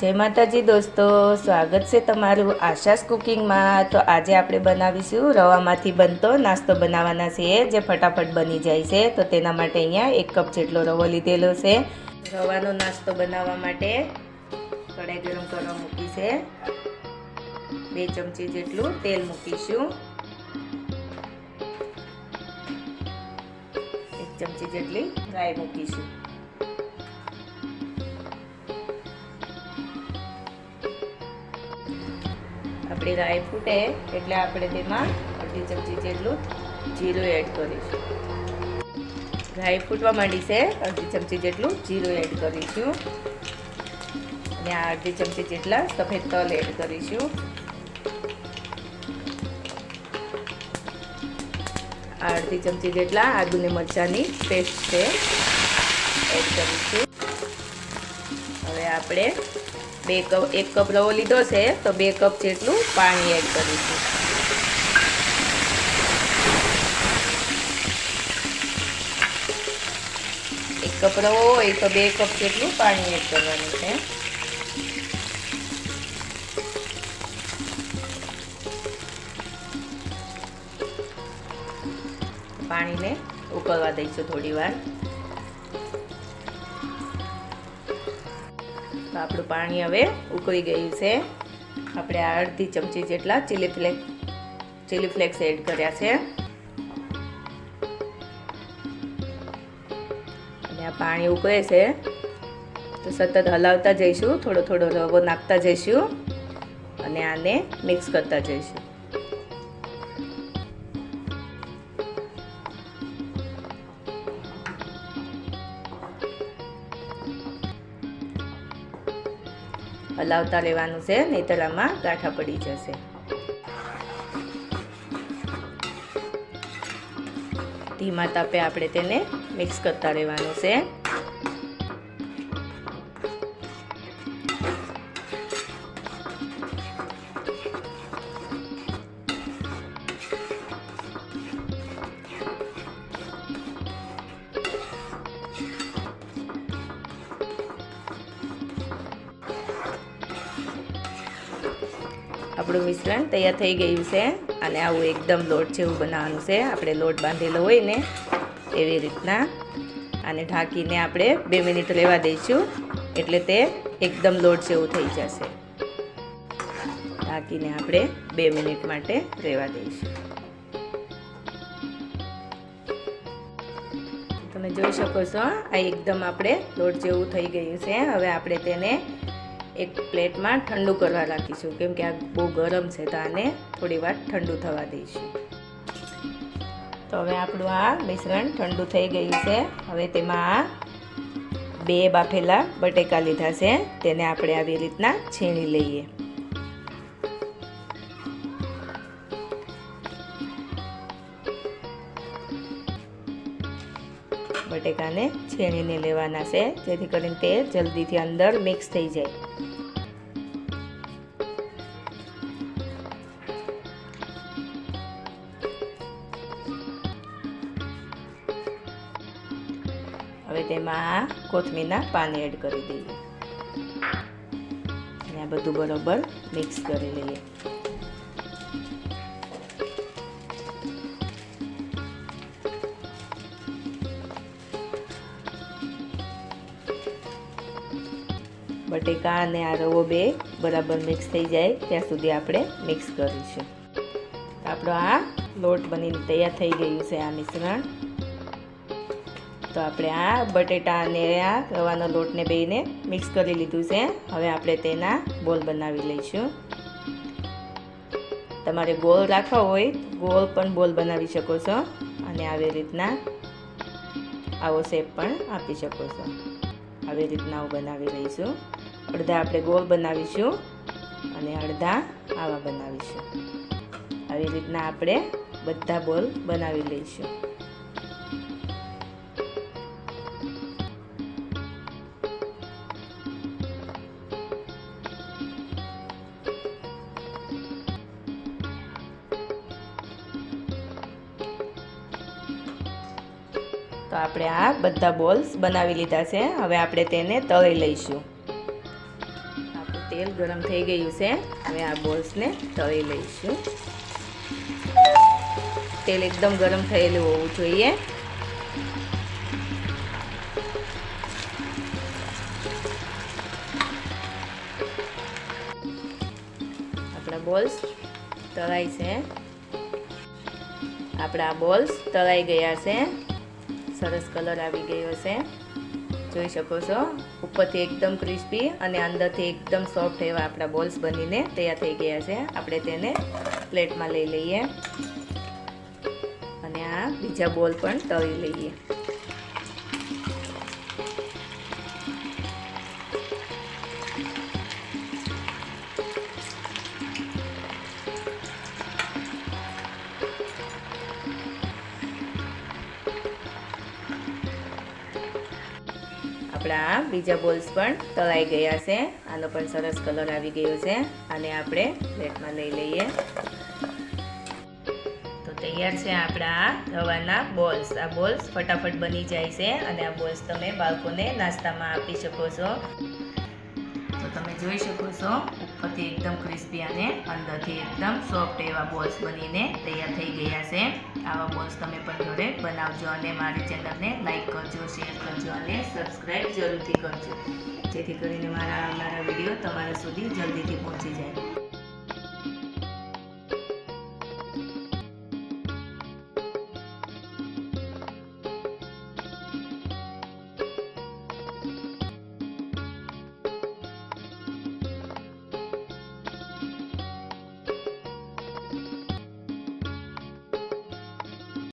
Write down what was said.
જય માતાજી દોસ્તો, સ્વાગત છે તમારું આશાસ કુકિંગમાં. તો આજે આપણે બનાવીશું રવામાંથી બનતો નાસ્તો બનાવવાના છીએ, જે ફટાફટ બની જાય છે. તો તેના માટે અહીંયા એક કપ જેટલો રવો લીધેલો છે. રવાનો નાસ્તો બનાવવા માટે કઢાઈ ગરમ કરવા મૂકી છે. બે ચમચી જેટલું તેલ મૂકીશું. એક ચમચી જેટલી રાઈ મૂકીશું. આપણી રાઈ ફૂટે, એટલે આપણે તેમાં અડધી ચમચી જેટલું જીરું એડ કરીશું. રાઈ ફૂટવા માંડી છે, અડધી ચમચી જેટલું જીરું એડ કરીશું. અને આ અડધી ચમચી જેટલા સફેદ તલ એડ કરીશું. આ અડધી ચમચી જેટલા આદુની મરચાંની પેસ્ટ છે એડ કરીશું. હવે આપણે બે કપ, એક કપ રવો લીધો છે, તો બે કપ જેટલું પાણી એડ કરીશું. એક કપ રવો હોય તો બે કપ જેટલું પાણી એડ કરવાનું છે. પાણીને ઉકળવા દઈશું થોડી વાર તો આપણું પાણી હવે ઉકળી ગયું છે. આપણે આ અડધી ચમચી જેટલા chilli flakes chilli flakes add કર્યા છે. અને આ પાણી ઉકળે છે. તો સતત હલાવતા જઈશું, થોડો થોડો રવો નાખતા જઈશું. અને આને મિક્સ કરતા જઈશું. હલાવતા રહેવાનું છે નહીતર આમાં ગાંઠા પડી જશે. ધીમા તાપે આપણે તેને મિક્સ કરતા રહેવાનું છે. આપણું મિશ્રણ તૈયાર થઈ ગયું છે અને આવું એકદમ લોટ જેવું બનાવવાનું છે. આપણે લોટ બાંધેલો હોય ને એવી રીતના. અને ઢાંકીને આપણે બે મિનિટ લેવા દઈશું એટલે તે એકદમ લોટ જેવું થઈ જશે. ઢાંકીને આપણે બે મિનિટ માટે રહેવા દઈશું. તમે જોઈ શકો છો, આ એકદમ આપણે લોટ જેવું થઈ ગયું છે. હવે આપણે તેને એક પ્લેટમાં ઠંડુ કરવા રાખીશું. કેમ કે આ બહુ ગરમ છે, તો આને થોડી વાર ઠંડુ થવા દઈશું. તો હવે આપણું આ મિશ્રણ ઠંડુ થઈ ગયું છે. હવે તેમાં બે બાફેલા બટેકા લીધા છે. તેને આપણે આવી રીતના છીણી લઈએ. બટેકાને છીણીને લેવાના છે, જેથી કરીને તે જલ્દીથી અંદર મિક્સ થઈ જાય. હવે તેમાં કોથમીરના પાન એડ કરી દઈએ. અને આ બધું બરોબર મિક્સ કરી લઈએ. બટેકા અને આ રવો બે બરાબર મિક્સ થઈ જાય, ત્યાં સુધી આપણે મિક્સ કરીશું. આપણો આ લોટ બનીને તૈયાર થઈ ગયું છે આ મિશ્રણ. તો આપણે આ બટેટા અને આ રવાનો લોટને બેને મિક્સ કરી લીધું છે. હવે આપણે તેના બોલ બનાવી લઈશું. તમારે ગોળ રાખવા હોય, ગોળ પણ બોલ બનાવી શકો છો અને આવી રીતના આવો શેપ પણ આપી શકો છો. આવી રીતના હું બનાવી લઈશું. અડધા આપણે ગોળ બનાવીશું અને અડધા આવા બનાવીશું. આવી રીતના આપણે બધા બોલ બનાવી લઈશું. આપણે આ બધા બોલ્સ બનાવી લીધા છે. હવે આપણે તેને તળી લઈશું. આપણું તેલ ગરમ થઈ ગયું છે. હવે આ બોલ્સને તળી લઈશું. તેલ એકદમ ગરમ થયેલું હોવું જોઈએ. આપણા બોલ્સ તળાય છે. આપણા બોલ્સ તળાઈ ગયા છે. સરસ કલર આવી ગયો છે. જોઈ શકો છો? ઉપરથી એકદમ ક્રિસ્પી અને અંદરથી એકદમ સોફ્ટ એવા આપણા બોલ્સ બનીને તૈયાર થઈ ગયા છે. આપણે તેને પ્લેટમાં લઈ લઈએ. અને આ બીજા બોલ પણ તળી લઈએ. આપણા બીજા બોલ્સ પણ તળાઈ ગયા છે. આનો પણ સરસ કલર આવી ગયો છે આને આપણે પ્લેટમાં લઈ લઈએ. તો તૈયાર છે આપણા રવાના બોલ્સ. આ બોલ્સ ફટાફટ બની જાય છે અને આ બોલ્સ તમે બાળકોને નાસ્તામાં આપી શકો છો. તો તમે જોઈ શકો છો ઉપરથી એકદમ ક્રિસ્પી અને અંદરથી એકદમ સોફ્ટ એવા બોલ્સ બનીને તૈયાર થઈ ગયા છે. આવા બોલ્સ તમે પણ ઘરે બનાવજો અને મારી ચેનલને લાઈક કરજો શેર કરજો અને સબસ્ક્રાઈબ જરૂરથી કરજો. જેથી કરીને મારા આવનારા વીડિયો તમારા સુધી જલ્દીથી પહોંચી જાય.